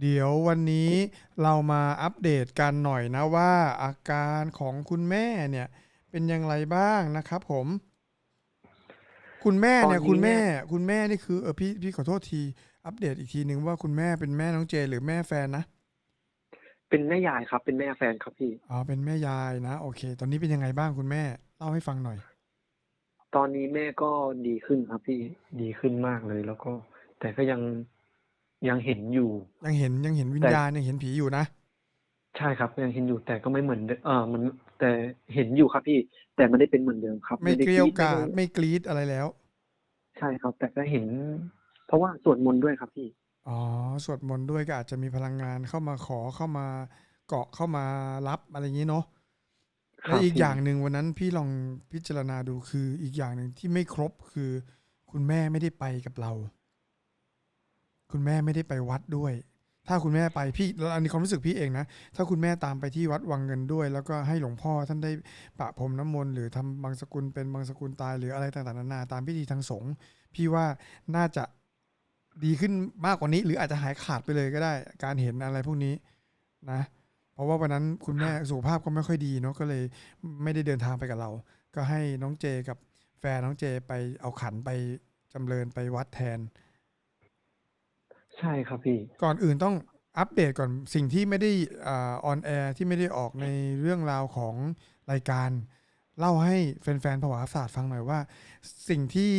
เดี๋ยววันนี้เรามาอัปเดตกันหน่อยนะว่าอาการของคุณแม่เนี่ย เป็นอย่างไรบ้างนะครับผม คุณแม่เนี่ยตอนนี้ คุณแม่เนี่ยคุณแม่นี่คือเออพี่พี่ขอโทษที อัปเดตอีกทีนึงว่าคุณแม่เป็นแม่น้องเจ หรือแม่แฟนนะเป็นแม่ยายครับ เป็นแม่แฟนครับพี่ อ๋อเป็นแม่ยายนะโอเค ตอนนี้เป็นยังไงบ้างคุณแม่เล่าให้ฟังหน่อย ตอนนี้แม่ก็ดีขึ้นครับพี่ ดีขึ้นมากเลย แล้วก็ แต่ก็ยัง ยังเห็นอยู่ ยังเห็นยังเห็นวิญแต่ ญาณยังเห็นผีอยู่นะ ใช่ครับยังเห็นอยู่แต่ก็ไม่เหมือนเดิมเออมันแต่เห็นอยู่ครับพี่ แต่ไม่ได้เป็นเหมือนเดิมครับ ไม่ด้เกลียวดกราดไม่ได้ไม่กรีดอะไรแล้ว ใช่ครับ แต่ก็เห็น เพราะว่าสวดมนต์ด้วยครับพี่ อ๋อสวดมนต์ด้วยก็อาจจะมีพลังงานเข้ามาขอเข้ามาเกาะเข้ามารับอะไรอย่างนี้เนาะครัและบอีกพี่อย่างหนึ่งวันนั้นพี่ลองพิจารณาดูคืออีกอย่างหนึ่งที่ไม่ครบคือ คุณแม่ไม่ได้ไปกับเรา คุณแม่ไม่ได้ไปวัดด้วย ถ้าคุณแม่ไปพี่แล้วอันนี้ความรู้สึกพี่เองนะ ถ้าคุณแม่ตามไปที่วัดวังเงินด้วย แล้วก็ให้หลวงพ่อท่านได้ประพรมน้ำมนต์หรือทำบางสกุลเป็นบางสกุลตายหรืออะไรต่างๆนานาตามพิธีทางสงฆ์พี่ว่าน่าจะดีขึ้นมากกว่านี้ หรืออาจจะหายขาดไปเลยก็ได้ การเห็นอะไรพวกนี้นะ เพราะว่าวันนั้นคุณแม่สุขภาพก็ไม่ค่อยดีเนาะก็เลยไม่ได้เดินทางไปกับเรา ก็ให้น้องเจกับแฟนน้องเจไปเอาขันไปจำเริญไปวัดแทน ใช่ครับพี่ ก่อนอื่นต้องอัปเดตก่อนสิ่งที่ไม่ได้ออนแอร์ที่ไม่ได้ออกในเรื่องราวของรายการ เล่าให้แฟนๆผวาศาสตร์ฟังหน่อยว่า สิ่งที่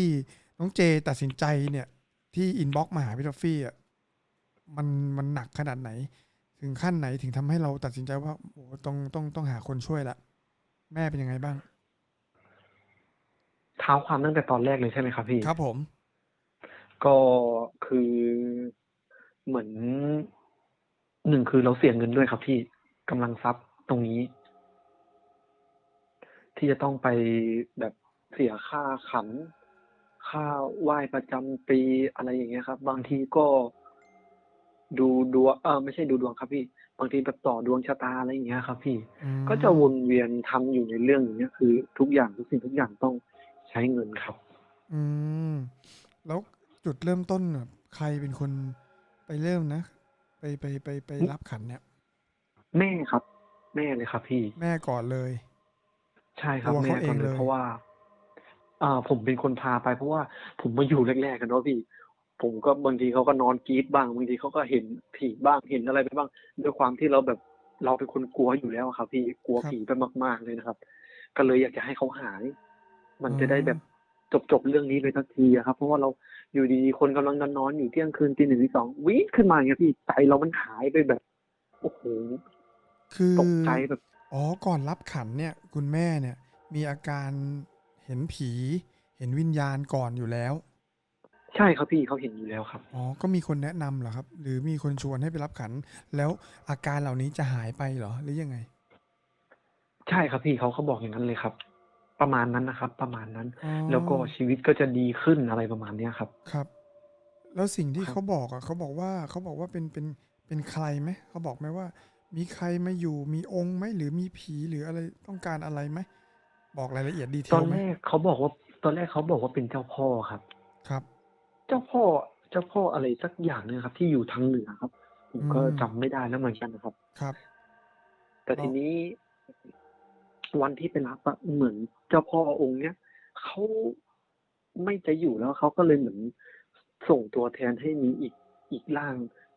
น้องเจตัดสินใจเนี่ย ที่อินบ็อกมาหาพี่ทอฟฟี่อะมันมันหนักขนาดไหน ถึงขั้นไหนถึงทำให้เราตัดสินใจว่าโอ้ต้องต้องต้องหาคนช่วยละ แม่เป็นยังไงบ้างเท้าความตั้งแต่ตอนแรกเลยใช่ไหมครับพี่ ครับผม ก็คือ เหมือนหนึ่งคือเราเสียเงินด้วยครับพี่กำลังทรัพย์ตรงนี้ ที่จะต้องไปแบบเสียค่าขัน ค่าไหว้ประจำปีอะไรอย่างเงี้ยครับ บางทีก็ดูดวงเออไม่ใช่ดูดวงครับพี่ บางทีแบบต่อดวงชะตาอะไรอย่างเงี้ยครับ พี่อืมก็จะวนเวียนทำอยู่ในเรื่องอย่างเงี้ยคือ ทุกอย่างทุกสิ่งทุกอย่างต้องใช้เงินครับ อืม แล้วจุดเริ่มต้นน่ะใครเป็นคน ไปเริ่มนะ ไปไปไปไปรับขันเนี่ย แม่ครับ แม่เลยครับ พี่ แม่ก่อนเลย ใช่ครับตัวแม่เขาเองก่อนเลเลยยเพราะว่า อ่า ผมเป็นคนพาไปเพราะว่าผมมาอยู่แรกๆกันเนาะพี่ ผมก็บางทีเขาก็นอนกรีดบ้างบางทีเขาก็เห็นผีบ้างเห็นอะไรไปบ้าง ด้วยความที่เราแบบเราเป็นคนกลัวอยู่แล้วอะครับ พี่กลัวผีไปมาก ๆเลยนะครับ ก็เลยอยากจะให้เขาหาย มันจะได้แบบจบจบๆเรื่องนี้เลยทักทีอะครับ เพราะว่าเรา อยู่ดีๆคนกำลังนอนๆอยู่เที่ยงคืนตีหนึ่งตีสองวีดขึ้นมาอย่างเงี้ยพี่ใจเรามันหายไปแบบโอ้โหคือตกใจแบบอ๋อก่อนรับขันเนี่ย คุณแม่เนี่ย มีอาการเห็นผี เห็นวิญญาณก่อนอยู่แล้ว ใช่ครับพี่เขาเห็นอยู่แล้วครับอ๋อก็มีคนแนะนำเหรอครับ หรือมีคนชวนให้ไปรับขัน แล้วอาการเหล่านี้จะหายไปเหรอหรือยังไง ใช่ครับพี่เขาเขาบอกอย่างนั้นเลยครับ ประมาณนั้นนะครับ ประมาณนั้น อ๋อ แล้วก็ชีวิตก็จะดีขึ้นอะไรประมาณเนี้ยครับ ครับ แล้วสิ่งที่ครับ เขาบอกอะเขาบอกว่าเขาบอกว่าเป็นเป็นเป็นใครไหมเขาบอกไหมว่า มีใครมาอยู่มีองค์ไหมหรือมีผีหรืออะไรต้องการอะไรไหมบอกรายละเอียดดีเทตอลนไหมแรกเขาบอกว่า ตอนแรกเขาบอกว่าเป็นเจ้าพ่อครับ ครับ เจ้าพ่อเจ้าพ่ออะไรสักอย่างเนี่ยครับ ที่อยู่ทางเหนือครับ ผมก็อืมจำไม่ได้แล้วเหมือนกันนะครับ ครับแต่ทีนี้ วันที่ไปรับอะเหมือนเจ้าพ่อองค์เนี้ยเขาไม่จะอยู่แล้วเขาก็เลยเหมือนส่งตัวแทนให้มีอีกอีกร่าง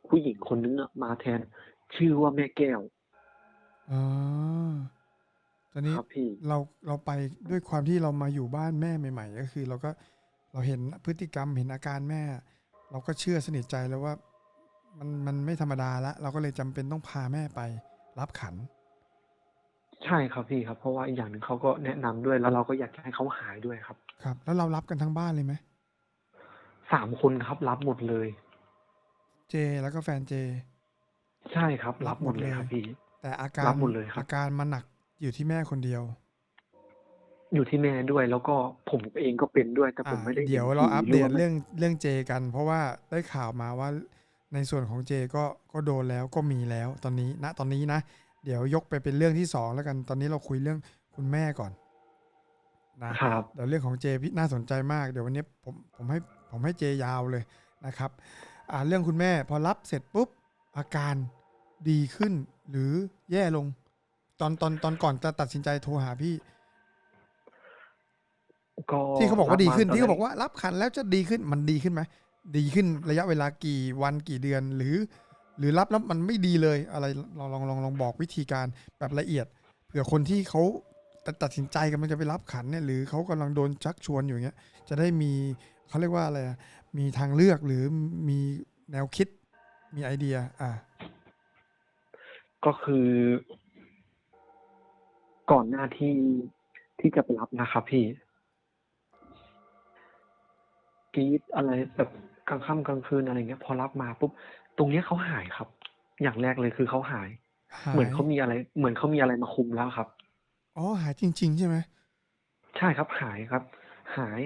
ผู้หญิงคนนึงอะมาแทน ชื่อว่าแม่แก้วอ่าตอนนี้ครับพี่เราเราไปด้วยความที่เรามาอยู่บ้านแม่ใหม่ ๆ ก็คือ เราก็เราเห็นพฤติกรรมเห็นอาการแม่ เราก็เชื่อสนิทใจแล้วว่า มันมันไม่ธรรมดาละเราก็เลยจำเป็นต้องพาแม่ไป รับขัน ใช่ครับพี่ครับ เพราะว่าอีกอย่างหนึ่งเขาก็แนะนำด้วย แล้วเราก็อยากจะให้เขาหายด้วยครับ ครับ แล้วเรารับกันทั้งบ้านเลยไหมสามคนครับรับหมดเลย เจแล้วก็แฟนเจ ใช่ครับ รับหมดเลยครับพี่ แต่อาการรับหมดเลยครับ อาการมันหนักอยู่ที่แม่คนเดียว อยู่ที่แม่ด้วยแล้วก็ผมเองก็เป็นด้วยแต่ผมอะไม่ได้เดี๋ยวห็นเราผีอัปเดตหว่าเรื่องเรื่องเจกัน เพราะว่าได้ข่าวมาว่าในส่วนของเจก็ก็โดนแล้วก็มีแล้วตอนนี้ณตอนนี้นะ เดี๋ยวยกไปเป็นเรื่องที่สองแล้วกันตอนนี้เราคุยเรื่องคุณแม่ก่อนนะครับเดี๋ยวเรื่องของเจพี่น่าสนใจมากเดี๋ยววันนี้ผมผมให้ผมให้เจยาวเลยนะครับอ่าเรื่องคุณแม่พอรับเสร็จปุ๊บอาการดีขึ้นหรือแย่ลง ตอนตอนตอนก่อนจะตัดสินใจโทรหาพี่ก็ที่เขาบอกว่าดีขึ้นรับมที่เขาบอกตนแรว่ารับขันแล้วจะดีขึ้นมันดีขึ้นไหมดีขึ้นระยะเวลากี่วันกี่เดือนหรือ หรือรับแล้วมันไม่ดีเลยอะไรลองลองลองลองบอกวิธีการแบบละเอียดเผื่อคนที่เขาตัดตัดสินใจกำลังจะไปรับขันเนี่ยหรือเขากำลังโดนชักชวนอยู่างเงี้ยจะได้มีเขาเรียกว่าอะไรมีทางเลือกหรือมีแนวคิดมีไอเดีย อ่าก็คือ ก่อนหน้าที่ที่จะไปรับนะครับพี่กรีดอะไรแบบกลางค่ำกลางคืนอะไรเงี้ย พอรับมาปุ๊บ ตรงเนี้ยเขาหายครับ อย่างแรกเลยคือเขาหาย หายเหมือนเขามีอะไร เหมือนเขามีอะไรมาคุมแล้วครับ อ๋อ หายจริง ๆ ใช่ไหม ใช่ครับ หายครับ หาย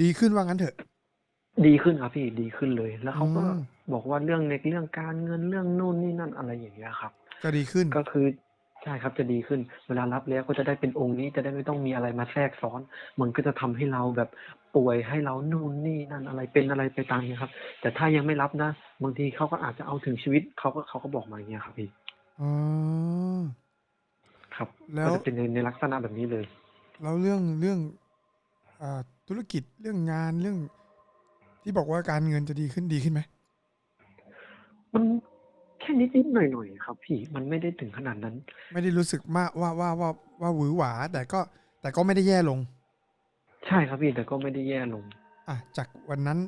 ดีขึ้นว่างั้นเถอะ ดีขึ้นครับพี่ดีขึ้นเลย แล้วเขาก็อืมบอกว่าเรื่องในเรื่องการเงินเรื่องนู่นนี่นั่นอะไรอย่างเงี้ยครับจะดีขึ้น ก็คือ ใช่ครับจะดีขึ้น เวลารับแล้วก็จะได้เป็นองค์นี้จะได้ไม่ต้องมีอะไรมาแทรกซ้อน มันก็จะทำให้เราแบบป่วยให้เรานู่นนี่นั่นอะไรเป็นอะไรไปตามนี้ครับ แต่ถ้ายังไม่รับนะ บางทีเขาก็อาจจะเอาถึงชีวิตเขาก็เขาก็บอกมาอย่างเงี้ยครับพี่อ๋อ ครับแล้วก็จะเป็นในในลักษณะแบบนี้เลย แล้วเรื่องเรื่องอ่าธุรกิจเรื่องงานเรื่อง ที่บอกว่าการเงินจะดีขึ้นดีขึ้นไหมมัน แค่นิดนิดๆหน่อยหน่อยๆครับ พี่มันไม่ได้ถึงขนาดนั้น ไม่ได้รู้สึกมากว่าว่าว่าว่าหวือหวา แต่ก็แต่ก็ไม่ได้แย่ลง ใช่ครับพี่แต่ก็ไม่ได้แย่ลง อะจากวันนั้น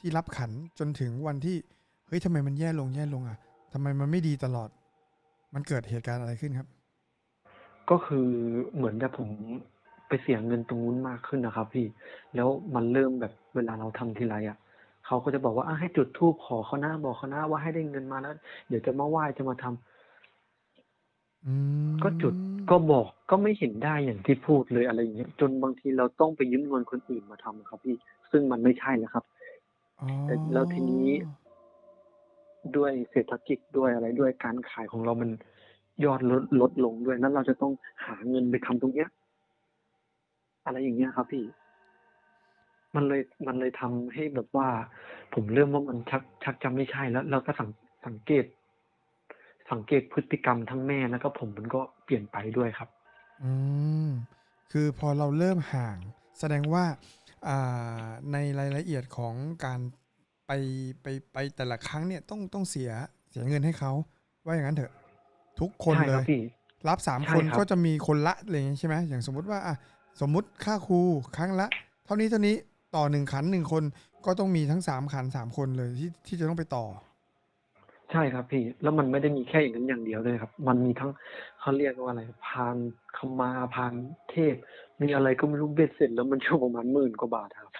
ที่รับขันจนถึงวันที่เฮ้ยทำไมมันแย่ลงแย่ลงอะทำไมมันไม่ดีตลอด มันเกิดเหตุการณ์อะไรขึ้นครับ ก็คือเหมือนแบบผมไปเสียเงินตรงนู้นมากขึ้นนะครับ พี่ แล้วมันเริ่มแบบเวลาเราทำทีไรอะ เขาก็จะบอกว่าอะให้จุดธูปขอเขาหน้าบอกเขาหน้าว่าให้ได้เงินมาแล้ว เดี๋ยวจะมาไหว้จะมาทำอืมก็จุดก็บอกก็ไม่เห็นได้อย่างที่พูดเลยอะไรอย่างเงี้ยจนบางทีเราต้องไปยืมเงินคนอื่นมาทำครับ พี่ซึ่งมันไม่ใช่แล้วครับอ๋อแต่แล้วทีนี้ด้วยเศรษฐกิจด้วยอะไรด้วยการขายของเรามันยอดลดลดลงด้วยนั้นเราจะต้องหาเงินไปทำตรงเนี้ย อะไรอย่างเงี้ยครับพี่ มันเลยมันเลยทำให้แบบว่า ผมเริ่มว่ามันชักชักจะไม่ใช่แล้ว เราก็สังสังเกต สังเกตพฤติกรรมทั้งแม่แล้วก็ผมมันก็เปลี่ยนไปด้วยครับ อืมคือพอเราเริ่มห่าง แสดงว่าอ่าในรายละเอียดของการไปไปไปแต่ละครั้งเนี่ยต้องต้องเสียเสียเงินให้เขาว่าอย่างนั้นเถอะ ทุกคนใช่เลครับยพี่รับสามใช่คนครับก็จะมีคนละอะไรอย่างงี้ใช่ไหมอย่างสมมุติว่าอะสมมุติค่าครูครั้งละ เท่านี้เท่านี้ ต่อหนึ่งขันหนึ่งคนก็ต้องมีทั้งสามขันสามคนเลยที่ที่จะต้องไปต่อ ใช่ครับพี่แล้วมันไม่ได้มีแค่อย่างนั้นอย่างเดียวเลยครับ มันมีทั้งเขาเรียกว่าอะไรพานขมาพานเทพ มีอะไรก็ไม่รู้เบ็ดเสร็จ แล้วมันช่วประมาณหมื่นกว่าบาทครับ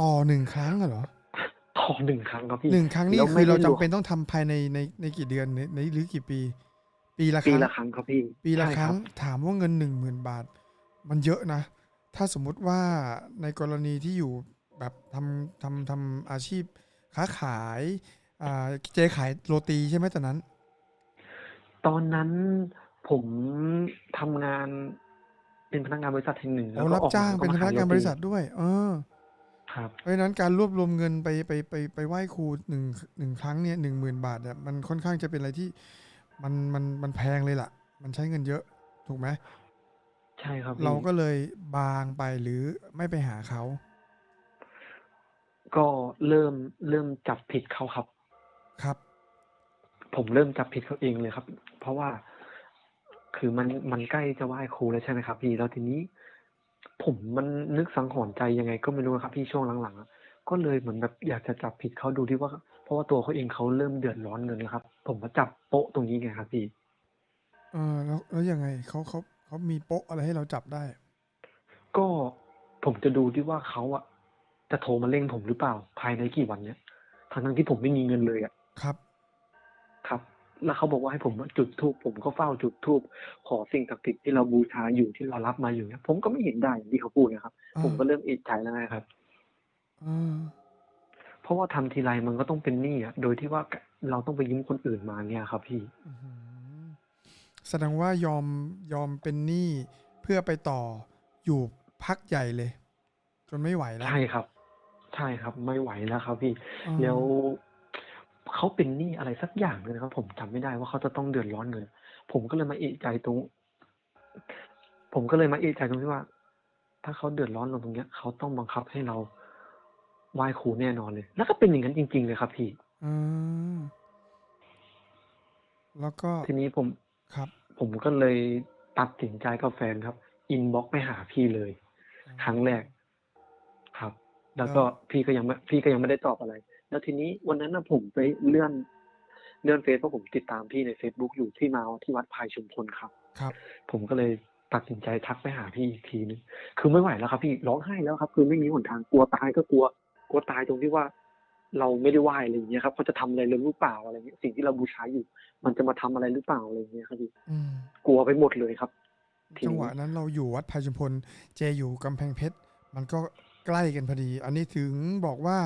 ต่อหนึ่งครั้งอะเหรอต่อหนึ่งครั้งครับพี่หนึ่งครั้งนี่แล้วคืไม่อเราได้จำรวมเป็นต้องทำภายในในในกี่เดือนในในหรือกี่ปี ปีละคปีรั้งละครั้งครับพี่ ปีละใช่ครั้งบถามว่าเงินหนึ่งหมื่นบาท มันเยอะนะ ถ้าสมมุติว่าในกรณีที่อยู่ แบบทำทำทำอาชีพค้าขายอ่าเจ๊ขายโรตีใช่ไหมตอนนั้น ตอนนั้นผมทำงานเป็นพนักงานบริษัทแห่งหนึ่งโอ้แล้วก็รับออกจ้างมเป็นพก็นัมกงานขยบริษัทด้วย เออ ครับ เพราะฉะนั้นการรวบรวมเงินไปไปไปไปไหว้ครูหนึ่งหนึ่งครั้งเนี่ยหนึ่งหมื่นบาทเนี่ยมันค่อนข้างจะเป็นอะไรที่มันมันมันแพงเลยล่ะ มันใช้เงินเยอะถูกไหม ใช่ครับพี่เราก็เลยบางไปหรือไม่ไปหาเขา ก็เริ่มเริ่มจับผิดเขาครับ ครับ ผมเริ่มจับผิดเขาเองเลยครับ เพราะว่าคือมันมันใกล้จะไหว้ครูแล้วใช่ไหมครับ พี่แล้วทีนี้ ผมมันนึกสังหรณ์ใจยังไงก็ไม่รู้ครับ พี่ช่วงหลังๆอะก็เลยเหมือนแบบอยากจะจับผิดเขาดูที่ว่า เพราะว่าตัวเขาเองเขาเริ่มเดือดร้อนเงินแล้วครับ ผมมาจับโป๊ะตรงนี้ไงครับพี่เออแล้วแล้วยังไงเขาเขาเขามีโป๊ะอะไรให้เราจับได้ ก็ผมจะดูที่ว่าเขาอะ จะโทรมาเร่งผมหรือเปล่า ภายในกี่วันเนี้ยทั้งทั้งๆที่ผมไม่มีเงินเลยอะครับ ครับ แล้วเขาบอกว่าให้ผมจุดธูปผมก็เฝ้าจุดธูปขอสิ่งศักดิ์สิทธิ์ที่เราบูชาอยู่ที่เรารับมาอยู่เนี่ยผมก็ไม่เห็นได้อย่างที่เขาพูดนะครับอ่าผมก็เริ่มเอะใจแล้วนะครับเออเพราะว่าทำทีไรมันก็ต้องเป็นหนี้อะโดยที่ว่าเราต้องไปยืมคนอื่นมาเนี่ยครับ พี่อื้อหือแสดงว่ายอมยอมเป็นหนี้เพื่อไปต่ออยู่พักใหญ่เลย จนไม่ไหวแล้วใช่ครับ ใช่ครับ ไม่ไหวแล้วครับพี่เออแล้ว เขาเป็นหนี้อะไรสักอย่างเลยนะครับ ผมจำไม่ได้ว่าเขาจะต้องเดือดร้อนเงิน ผมก็เลยมาเอะใจตรง ผมก็เลยมาเอะใจตรงที่ว่า ถ้าเขาเดือดร้อนลงตรงเนี้ยเขาต้องบังคับให้เราไหว้ครูแน่นอนเลย แล้วก็เป็นอย่างนั้นจริง ๆ เลยครับ พี่ อืมแล้วก็ทีนี้ผม ครับผมก็เลยตัดสินใจกับแฟนครับ อินบ็อกไปหาพี่เลย ครั้งแรกครับ แล้วก็พี่ก็ยังไม่พี่ก็ยังไม่ได้ตอบอะไร แล้วทีนี้วันนั้นนะผมไปเลื่อนเลื่อนเฟซเพราะผมติดตามพี่ใน Facebook อยู่ที่มาที่วัดพายชุมพลครับ ครับ ผมก็เลยตัดสินใจทักไปหาพี่อีกทีนึงคือไม่ไหวแล้วครับพี่ร้องไห้แล้วครับ คือไม่มีหนทางกลัวตายก็กลัว กลัวตายตรงที่ว่า เราไม่ได้ไหวอะไรอย่างเงี้ยครับเขาจะทำอะไรเลยหรือเปล่าอะไรเงี้ยสิ่งที่เราบูชาอยู่ มันจะมาทำอะไรหรือเปล่าอะไรอย่างเงี้ยครับพี่อืมกลัวไปหมดเลยครับทีนี้จังหวะนั้นเราอยู่วัดพายชุมพลเจอยู่กำแพงเพชรมันก็ ใกล้กันพอดี อันนี้ถึงบอกว่า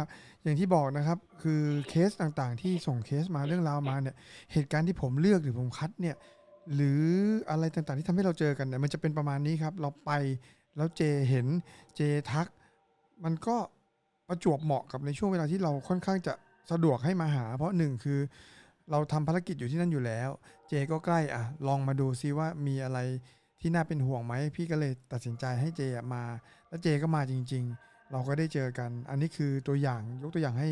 อย่างที่บอกนะครับ คือเคสต่างๆ ที่ส่งเคสมาเรื่องราวมาเนี่ยเหตุการณ์ที่ผมเลือกหรือผมคัดเนี่ยหรืออะไรต่างๆที่ทำให้เราเจอกันเนี่ยมันจะเป็นประมาณนี้ครับ เราไปแล้วเจเห็นเจทัก มันก็ประจวบเหมาะกับในช่วงเวลาที่เราค่อนข้างจะสะดวกให้มาหา เพราะหนึ่งคือเราทำภารกิจอยู่ที่นั่นอยู่แล้ว เจก็ใกล้อะ ลองมาดูซิว่ามีอะไรที่น่าเป็นห่วงไหม พี่ก็เลยตัดสินใจให้เจมา แล้วเจก็มาจริง ๆ เราก็ได้เจอกัน อันนี้คือตัวอย่างยกตัวอย่างให้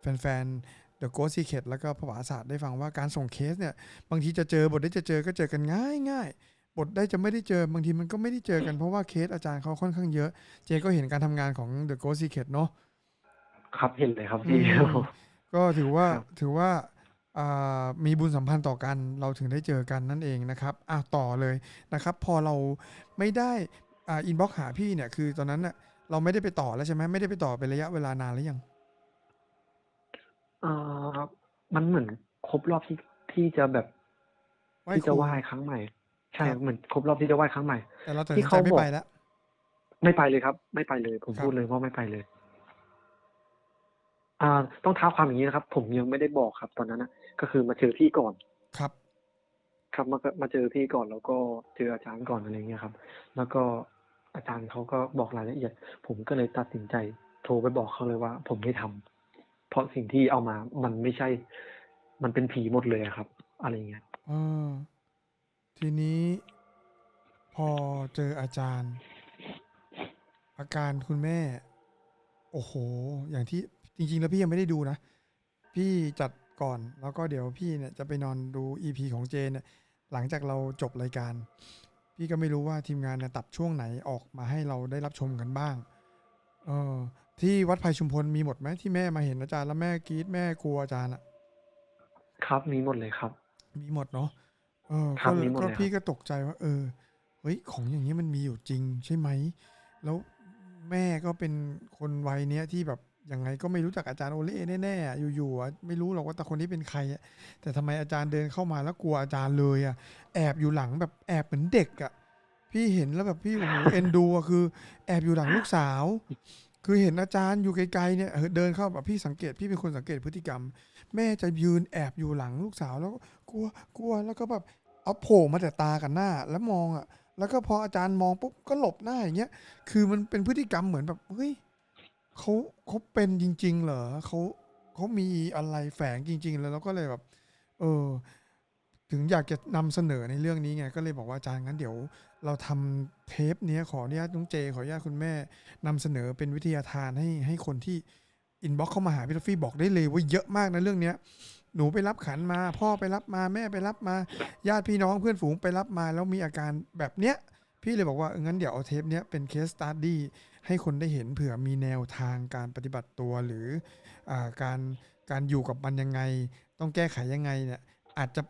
แฟนๆ The Ghost Secret แล้วก็ผวาศาสตร์ได้ฟังว่าการส่งเคสเนี่ย บางทีจะเจอบทได้จะเจอก็เจอกันง่ายง่ายๆบทได้จะไม่ได้เจอบางทีมันก็ไม่ได้เจอกันเพราะว่าเคสอาจารย์เขาค่อนข้างเยอะ เจก็เห็นการทำงานของ The Ghost Secret เนาะครับเห็นเลยครับพี่อืมก็ถือว่าครับถือว่าอ่ามีบุญสัมพันธ์ต่อกันเราถึงได้เจอกันนั่นเองนะครับอะต่อเลยนะครับ พอเราไม่ได้อ่าอินบ็อกหาพี่เนี่ยคือตอนนั้นน่ะ เราไม่ได้ไปต่อแล้วใช่ไหมไม่ได้ไปต่อเป็นระยะเวลานานแล้วยังเอ่อมันเหมือนครบรอบที่ที่จะแบบไหว้ที่คจะรูไหว้ครั้งใหม่ ใช่ครับ เหมือนครบรอบที่จะไหว้ครั้งใหม่ แต่เราตัดที่สินใจเขาไม่บอก ไปแล้ว ไม่ไปเลยครับ ไม่ไปเลย ผมครับ พูดเลยว่าไม่ไปเลย อ่า ต้องท้าความอย่างนี้นะครับ ผมยังไม่ได้บอกครับ ตอนนั้นนะก็คือมาเจอพี่ก่อน ครับ ครับมามาเจอพี่ก่อนแล้วก็เจออาจารย์ก่อนอะไรเงี้ยครับ แล้วก็ อาจารย์เขาก็บอกรายละเอียด ผมก็เลยตัดสินใจ โทรไปบอกเขาเลยว่า ผมไม่ทำเพราะสิ่งที่เอามามันไม่ใช่ มันเป็นผีหมดเลยครับ อะไรเงี้ยทีนี้พอเจออาจารย์ อาการคุณแม่ โอ้โห อย่างที่จริง ๆ แล้วพี่ยังไม่ได้ดูนะ พี่จัดก่อนแล้วก็เดี๋ยวพี่เนี่ยจะไปนอนดู EP ของเจนเนี่ยหลังจากเราจบรายการ พี่ก็ไม่รู้ว่าทีมงานเนี่ยตัดช่วงไหนออกมาให้เราได้รับชมกันบ้าง เออที่วัดไผ่ชุมพลมีหมดไหมที่แม่มาเห็นอาจารย์แล้วแม่กรี๊ดแม่กลัวอาจารย์อะครับมีหมดเลยครับ มีหมดเนาะเออครัก็บเลยมีหมดก็เลยครับพี่ก็ตกใจว่า เออเฮ้ยของอย่างนี้ยมันมีอยู่จริงใช่ไหม แล้วแม่ก็เป็นคนวัยเนี้ยที่แบบ ยังไงก็ไม่รู้จักอาจารย์โอเล่แน่ๆอยู่ๆไม่รู้หรอกว่าแต่คนนี้เป็นใครแต่ทำไมอาจารย์เดินเข้ามาแล้วกลัวอาจารย์เลยอะแอบอยู่หลังแบบแอบเหมือนเด็กอะพี่เห็นแล้วแบบพี่โอ้โหเอ็นดูอะคือ แอบอยู่หลังลูกสาว คือเห็นอาจารย์อยู่ไกลๆเนี่ยเดินเข้าแบบพี่สังเกตพี่เป็นคนสังเกตพฤติกรรม แม่จะยืนแอบอยู่หลังลูกสาวแล้วก็กลัวกลัวแล้วก็แบบเอาโผล่มาแต่ตากันหน้าแล้วมองอะแล้วก็พออาจารย์มองปุ๊บก็หลบหน้าอย่างเงี้ยคือมันเป็นพฤติกรรมเหมือนแบบเฮ้ย เขาเขาเป็นจริง ๆ เหรอเขาเขามีอะไรแฝงจริง ๆ แล้วเราก็เลยแบบ เออ ถึงอยากจะนำเสนอในเรื่องนี้ไง ก็เลยบอกว่าอาจารย์งั้นเดี๋ยว เราทำเทปเนี้ยขออนุญาตน้องเจ ขออนุญาตคุณแม่นำเสนอเป็นวิทยาทานให้ให้คนที่อินบ็อกเข้ามาหาพี่ทอฟฟี่บอกได้เลยว่าเยอะมากนะเรื่องเนี้ยหนูไปรับขันมา พ่อไปรับมาแม่ไปรับมา ญาติพี่น้องเพื่อนฝูงไปรับมา แล้วมีอาการแบบเนี้ย พี่เลยบอกว่างั้นเดี๋ยวเอาเทปเนี้ยเป็นเคสตัดดี้ ให้คนได้เห็นเผื่อมีแนวทางการปฏิบัติตัวหรืออการการอยู่กับมันยังไง ต้องแก้ไขยังไงเนี่ยอาจจะ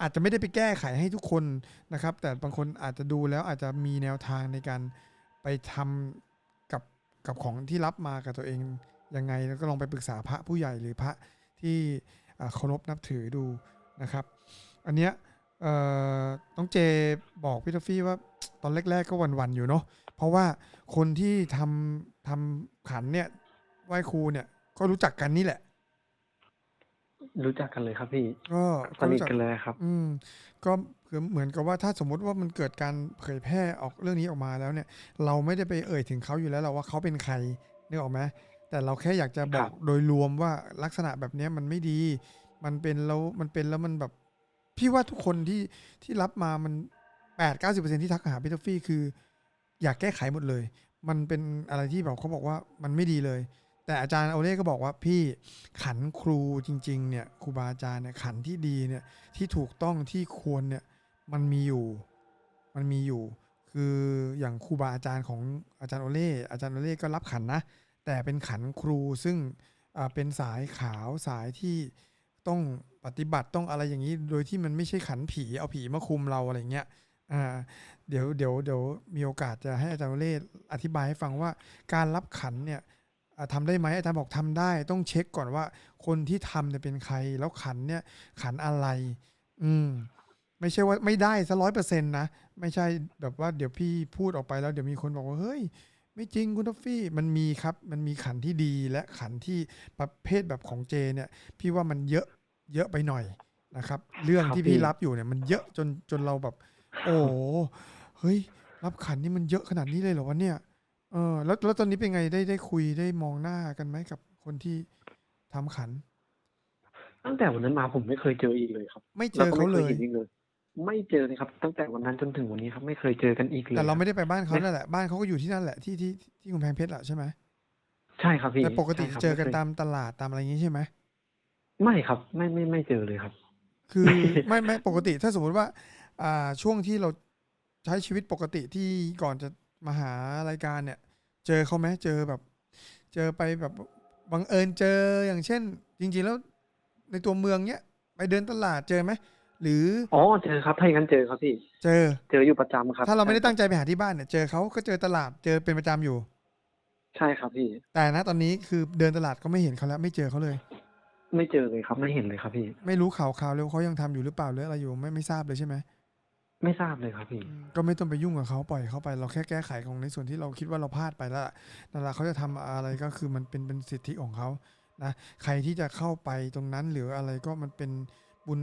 อาจจะไม่ได้ไปแก้ไขให้ทุกคนนะครับ แต่บางคนอาจจะดูแล้วอาจจะมีแนวทางในการไปทำกับกับของที่รับมากับตัวเองยังไงแล้วก็ลองไปปรึกษาพระผู้ใหญ่หรือพระที่เคารพนับถือดูนะครับ อันเนี้ยเอ่อน้องเจบอกพี่ทอฟฟี่ว่าตอนแรก ๆ ก็หวันๆอยู่เนาะ ราะว่าคนที่ทำทำขันเนี่ยไหว้ครูเนี่ย ก็รู้จักกันนี่แหละ รู้จักกันเลยครับพี่ ก็สก็นิทรู้จักกันเลยครับ อืม ก็คือเหมือนกับว่าถ้าสมมติว่ามันเกิดการเผยแพร่ออกเรื่องนี้ออกมาแล้วเนี่ย เราไม่ได้ไปเอ่ยถึงเขาอยู่แล้วเราว่าเขาเป็นใครนึกออกไหมแต่เราแค่อยากจะบอกครับโดยรวมว่าลักษณะแบบเนี้ยมันไม่ดี มันเป็นแล้วมันเป็นแล้วมันแบบพี่ว่าทุกคนที่ที่รับมามันแปดเก้าสิบเปอร์เซ็นที่ทักหาพี่ทอฟฟี่คือ อยากแก้ไขหมดเลย มันเป็นอะไรที่แบบเขาบอกว่ามันไม่ดีเลย แต่อาจารย์โอเล่ก็บอกว่าพี่ขันครูจริงๆเนี่ยครูบาอาจารย์เนี่ยขันที่ดีเนี่ยที่ถูกต้องที่ควรเนี่ยมันมีอยู่ มันมีอยู่ คืออย่างครูบาอาจารย์ของอาจารย์โอเล่อาจารย์โอเล่ก็รับขันนะ แต่เป็นขันครูซึ่งเป็นสายขาวสายที่ต้องปฏิบัติต้องอะไรอย่างนี้ โดยที่มันไม่ใช่ขันผีเอาผีมาคุมเราอะไรเงี้ย อ่าเดี๋ยวเดี๋ยวเดี๋ยวมีโอกาสจะให้อาจารย์เล่อธิบายให้ฟังว่าการรับขันเนี่ยอ่าทำได้ไหมอาจารย์บอกทำได้ ต้องเช็คก่อนว่า คนที่ทำเนี่ยเป็นใคร แล้วขันเนี่ยขันอะไร อืมไม่ใช่ว่าไม่ได้ซะร้อยเปอร์เซ็นต์นะ ไม่ใช่แบบว่าเดี๋ยวพี่พูดออกไปแล้วเดี๋ยวมีคนบอกว่าเฮ้ย ไม่จริงคุณท็อฟฟี่มันมีครับ มันมีขันที่ดีและขันที่ประเภทแบบของเจ เนี่ย พี่ว่ามันเยอะเยอะไปหน่อยนะครับ เรื่องที่พี่รับอยู่เนี่ยมันเยอะจนจนเราแบบ โอ้โหเฮ้ย รับขันนี่มันเยอะขนาดนี้เลยเหรอวะเนี่ย เออ แล้วแล้วตอนนี้เป็นไงได้ได้คุยได้มองหน้ากันไหมกับคนที่ทำขัน ตั้งแต่วันนั้นมาผมไม่เคยเจออีกเลยครับไม่เจแล้วอก็เขาไม่เลเคยยเห็นอีกเลย ไม่เจอเลยครับ ตั้งแต่วันนั้นจนถึงวันนี้ครับไม่เคยเจอกันอีกเลยแต่เราไม่คบได้ไปบ้านเขาไม่นั่นแหละบ้านเขาก็อยู่ที่นั่นแหละที่ที่ที่กำแพงเพชรแหละใช่ไหมใช่ครับพี่แต่ปกติใช่ครับเจอกันไคยตามตลาดตามอะไรอย่างนี้ใช่ไหมไม่ครับ ไม่ไม่ไม่เจอเลยครับ คือ ไม่ไม่ปกติถ้าสมมติว่าอ่า ช่วงที่เราใช้ชีวิตปกติที่ก่อนจะมาหารายการเนี่ย เจอเขาไหมเจอแบบ เจอไปแบบบังเอิญเจออย่างเช่น จริงๆแล้วในตัวเมืองเนี้ยไปเดินตลาดเจอไหมหรืออ๋อเจอครับถ้าอย่างนั้นเจอครับพี่ เจอเจออยู่ประจำครับ ถ้าเราไม่ได้ตั้งใจไปหาที่บ้านเนี่ยเจอเขาก็เจอตลาดเจอเป็นประจำอยู่ ใช่ครับพี่ แต่นะตอนนี้คือเดินตลาดก็ไม่เห็นเขาแล้ว ไม่เจอเขาเลย ไม่เจอเลยครับไม่เห็นเลยครับพี่ ไม่รู้ข่าวข่าวเร็วเขายังทำอยู่หรือเปล่าหรืออะไรอยู่ไม่ไม่ทราบเลยใช่ไหม ไม่ทราบเลยครับพี่อืมก็ไม่ต้องไปยุ่งกับเขาปล่อยเขาไป เราแค่แก้ไขของในส่วนที่เราคิดว่าเราพลาดไปแล้วล่ะนั่นแหละเขาจะทำอะไรก็คือมันเป็นเป็นสิทธิของเขานะใครที่จะเข้าไปตรงนั้นหรืออะไรก็มันเป็นบุญ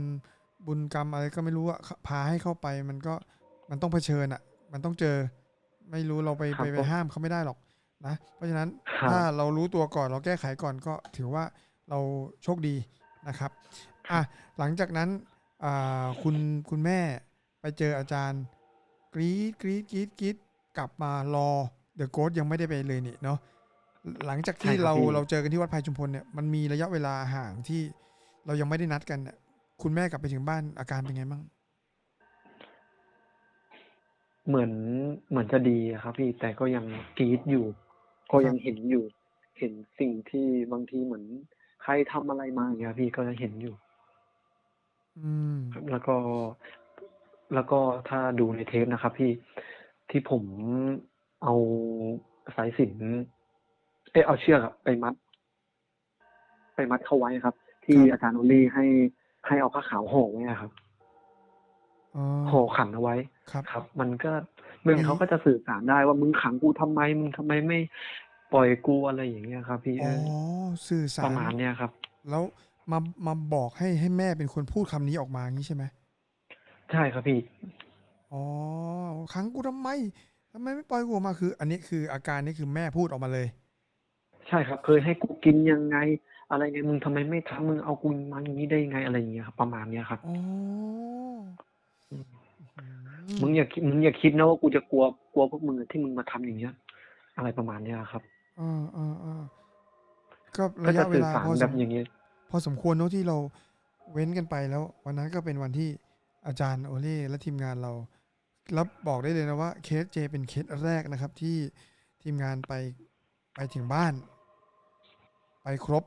บุญกรรมอะไรก็ไม่รู้อะพาให้เข้าไปมันก็มันต้องเผชิญอะมันต้องเจอไม่รู้เราไปครับไปไปผมห้ามเขาไม่ได้หรอกนะเพราะฉะนั้นครับถ้าเรารู้ตัวก่อนเราแก้ไขก่อนก็ถือว่าเราโชคดีนะครับอะหลังจากนั้นอ่าคุณคุณแม่ ไปเจออาจารย์กรีดกรีดกรีดกรีดกลับมารอเดอะโกดยังไม่ได้ไปเลยนี่เนาะหลังจากที่ใช่ครับเราพี่เราเจอกันที่วัดภัยชุมพลเนี่ยมันมีระยะเวลาห่างที่เรายังไม่ได้นัดกันเนี่ยคุณแม่กลับไปถึงบ้านอาการเป็นไงบ้างเหมือนเหมือนจะดีอะครับ พี่แต่ก็ยังกรีดอยู่ ก็ยังเห็นอยู่ เห็นสิ่งที่บางทีเหมือน ใครทำอะไรมาอย่างเงี้ยพี่ก็ยังเห็นอยู่ อืมครับแล้วก็ แล้วก็ถ้าดูในเทปนะครับพี่ที่ผมเอาสายสิญจนเอยเอาเชือกอะไปมัด ไปมัดเข้าไว้ครับ ที่ครับ อาจารย์โอลี่ให้ให้เอาผ้าขาวห่อไว้อะครับอ๋อห่อขังเอาไว้ ครับ ครับ มันก็เมื่อมีเขาก็จะสื่อสารได้ว่ามึงขังกูทำไม มึงทำไมไม่ปล่อยกูอะไรอย่างเงี้ยครับ พี่อ๋อสื่อสารประมาณเนี้ยครับ แล้วมามาบอกให้ให้แม่เป็นคนพูดคำนี้ออกมางี้ใช่ไหม ใช่ครับพี่ อ๋อขังกูทำไมทำไมไม่ปล่อยกูออกมาคือ อันนี้คืออาการนี้คือแม่พูดออกมาเลย ใช่ครับ เคยให้กูกินยังไง อะไรไงมึงทำไมไม่ทำมึงเอากูมาอย่างนี้ได้ยังไงอะไรอย่างเงี้ยครับประมาณเนี้ยครับ อ๋ออืมอืมึงอย่าคิดมึงอย่าคิดนะว่ากูจะกลัวกลัวพวกมึงอะที่มึงมาทำอย่างเงี้ย อะไรประมาณเนี้ยครับ อ่าอ่าอ่าก็ก็ระจะยะเวสื่อลาสารพอแบสบมอย่างเงี้ย พอสมควรเนอะที่เราเว้นกันไปแล้ว วันนั้นก็เป็นวันที่ อาจารย์โอเล่และทีมงานเรา รับบอกได้เลยนะว่าเคสเจเป็นเคสแรกนะครับที่ทีมงานไปไปถึงบ้าน ไปครบ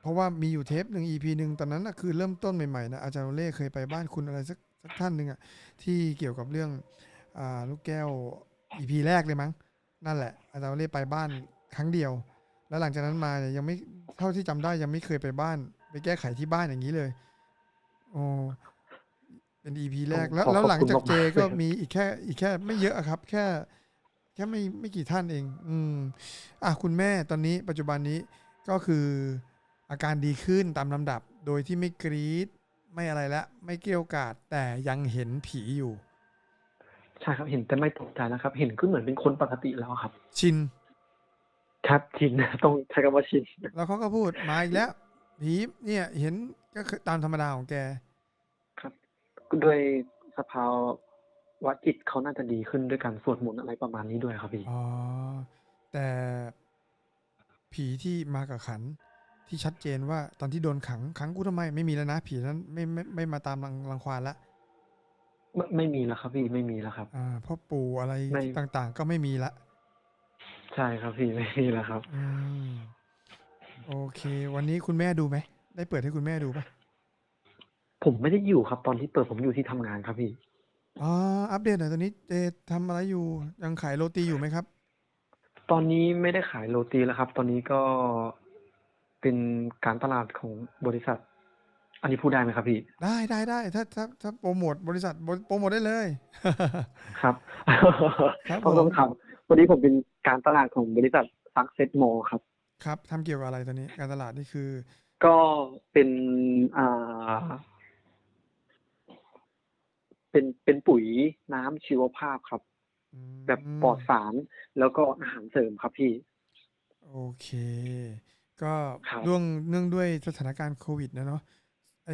เพราะว่ามีอยู่เทปหนึ่ง EP หนึ่งตอนนั้นนะคือเริ่มต้นใหม่ๆนะอาจารย์โอเล่เคยไปบ้านคุณอะไรสักสักท่านหนึ่งอะที่เกี่ยวกับเรื่องอ่าลูกแก้ว EP แรกเลยมั้ง นั่นแหละ อาจารย์โอเล่ไปบ้านครั้งเดียว แล้วหลังจากนั้นมาเนี่ยยังไม่เท่าที่จำได้ยังไม่เคยไปบ้าน ไปแก้ไขที่บ้านอย่างนี้เลยโอ้ เป็น EP แรกแล้วขอแล้วขอบหลังคุณจากเจมากๆ ก็เลยครับมีอีกแค่อีกแค่ไม่เยอะอะครับ แค่แค่ไม่ไม่กี่ท่านเอง อืมอะคุณแม่ตอนนี้ปัจจุบันนี้ก็คืออาการดีขึ้นตามลำดับ โดยที่ไม่กรีดไม่อะไรละไม่เกรี้ยวกราดแต่ยังเห็นผีอยู่ ใช่ครับเห็นแต่ไม่ตกใจนะครับ เห็นก็เหมือนเป็นคนปกติแล้วครับ ชิน ครับชิน ต้องใช้คำว่าชินแล้วเขาก็พูดมาอีกแล้วผีเนี่ยเห็นก็คือตามธรรมดาของแกครับ ด้วยสภาวะจิตเขาน่าจะดีขึ้นด้วยการสวดมนต์อะไรประมาณนี้ด้วยครับพี่ อ๋อ แต่ผีที่มากับขันที่ชัดเจนว่าตอนที่โดนขังขังกูทำไมไม่มีแล้วนะผีนั้นไม่ไม่ไม่มาตามรังรังควานละไม่ไม่มีแล้วครับพี่ไม่มีแล้วครับ อ่าพ่อปู่อะไรไม่ ต่างๆ ก็ไม่มีละ ใช่ครับพี่ไม่มีแล้วครับ อืม โอเค วันนี้คุณแม่ดูไหม ได้เปิดให้คุณแม่ดูปะ ผมไม่ได้อยู่ครับ ตอนที่เปิดผมอยู่ที่ทำงานครับพี่ อ๋อ อัปเดตหน่อยตอนนี้เจทำอะไรอยู่ ยังขายโรตีอยู่ไหมครับ ตอนนี้ไม่ได้ขายโรตีแล้วครับ ตอนนี้ก็เป็นการตลาดของบริษัท อันนี้พูดได้ไหมครับพี่ ได้ได้ได้ถ้าถ้าถ้าโปรโมทบริษัทโปรโมทได้เลย ครับ ครับผมผมต้องถามวันนี้ผมเป็นการตลาดของบริษัทซักเซ็ตโมครับ ครับทำเกี่ยวกับอะไรตอนนี้ การตลาดนี่คือ ก็เป็นอ่า เป็นเป็นปุ๋ยน้ำชีวภาพครับอืมแบบปลอดสารแล้วก็อาหารเสริมครับพี่ โอเค ก็ครับเรื่องเนื่องด้วยสถานการณ์โควิดนะเนาะไอ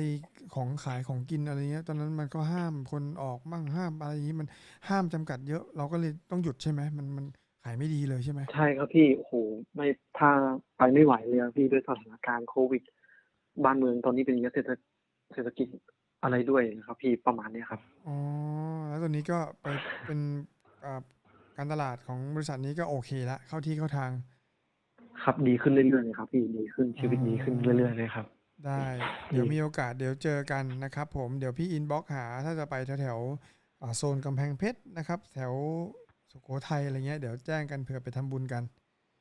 ของขายของกินอะไรเงี้ย ตอนนั้นมันก็ห้ามคนออกมั่งห้ามอะไรอย่างนี้มันห้ามจำกัดเยอะ เราก็เลยต้องหยุดใช่ไหมมันมันขายไม่ดีเลยใช่ไหมใช่ครับพี่โอ้โหไม่ถ้าไปไม่ไหวเลยอะพี่ด้วยสถานการณ์โควิด บ้านเมืองตอนนี้เป็นอย่างนี้เศรษฐเศรษฐกิจ อะไรด้วยนะครับพี่ ประมาณเนี้ยครับ อ๋อ แล้วตอนนี้ก็ไปเป็นอ่าการตลาดของบริษัทนี้ก็โอเคละเข้าที่เข้าทาง ครับดีขึ้นเรื่อยๆเลยครับ พี่ดีขึ้นชีวิตอ๋อดีขึ้นเรื่อยๆเลยครับ ได้เดี๋ยวมีโอกาสเดี๋ยวเจอกันนะครับผมเดี๋ยวพี่อินบ็อกหาถ้าจะไปแถวๆอ่าโซนกำแพงเพชรนะครับ แถวสุโขทัยอะไรเงี้ยเดี๋ยวแจ้งกันเผื่อไปทำบุญกัน